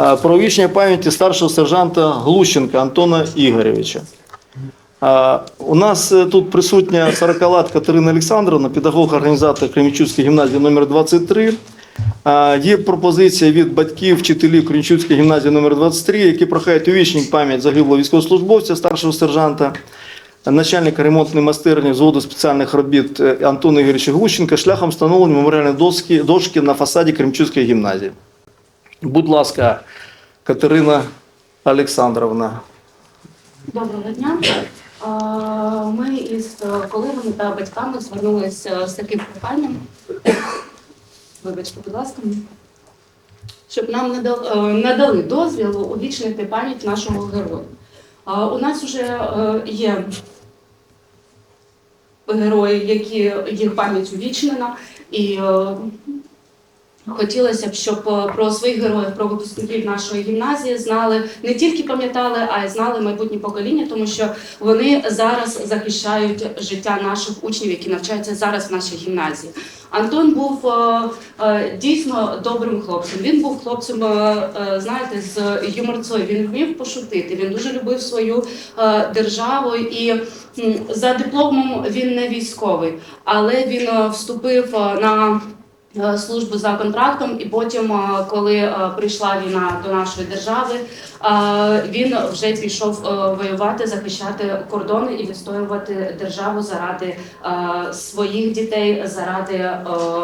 е, про увічнення пам'яті старшого сержанта Глущенка Антона Ігоревича. Е, У нас е, тут присутня 40-лат Катерина Олександровна, педагог-організатор Кремічуцької гімназії номер 23. Е, Є пропозиція від батьків вчителів Кремічуцької гімназії номер 23, які прохають увічнити пам'ять загиблого військовослужбовця, старшого сержанта, начальника ремонтної майстерні взводу спеціальних робіт Антона Ігоревича Глущенка шляхом встановлення меморіальної дошки на фасаді Кремчуцької гімназії. Будь ласка, Катерина Олександровна. Доброго дня. Е, Ми із е, колегами та батьками звернулися з таким проханням. Вибачте, будь ласка. Щоб нам надали, е, надали дозвіл увічнити пам'ять нашого героя. Е, У нас вже є герої, які їх пам'ять увічнена, і е, Хотілося б, щоб е, про своїх героїв, про випускників нашої гімназії знали не тільки пам'ятали, а й знали майбутні покоління, тому що вони зараз захищають життя наших учнів, які навчаються зараз в нашій гімназії. Антон був е, е, дійсно добрим хлопцем. Він був хлопцем, знаєте, з юморцою. Він вмів пошутити. Він дуже любив свою державу і за дипломом він не військовий, але він вступив на службу за контрактом, і потім, е, коли е, прийшла війна до нашої держави, е, він вже пішов е, воювати, захищати кордони і відстоювати державу заради е, своїх дітей, заради е,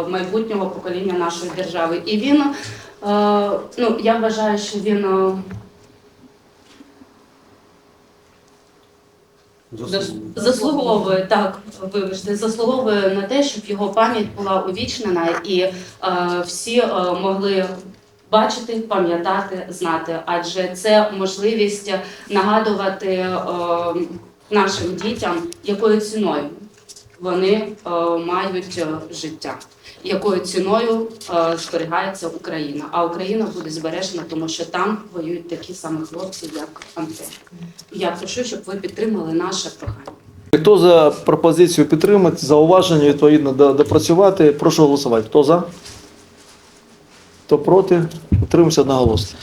майбутнього покоління нашої держави. І він, е, ну я вважаю, що він. е, Зас- Заслуговує так, вибачте, заслуговує на те, щоб його пам'ять була увічнена і е, всі е, могли бачити, пам'ятати, знати. Адже це можливість нагадувати е, нашим дітям, якою ціною вони е, мають е, життя, якою ціною е, зберігається Україна. А Україна буде збережена, тому що там воюють такі самі хлопці, як Антон. Я прошу, щоб ви підтримали наше прохання. Хто за пропозицію підтримати, зауваження відповідно допрацювати, прошу голосувати. Хто за? Хто проти? Утримуємося одноголосно.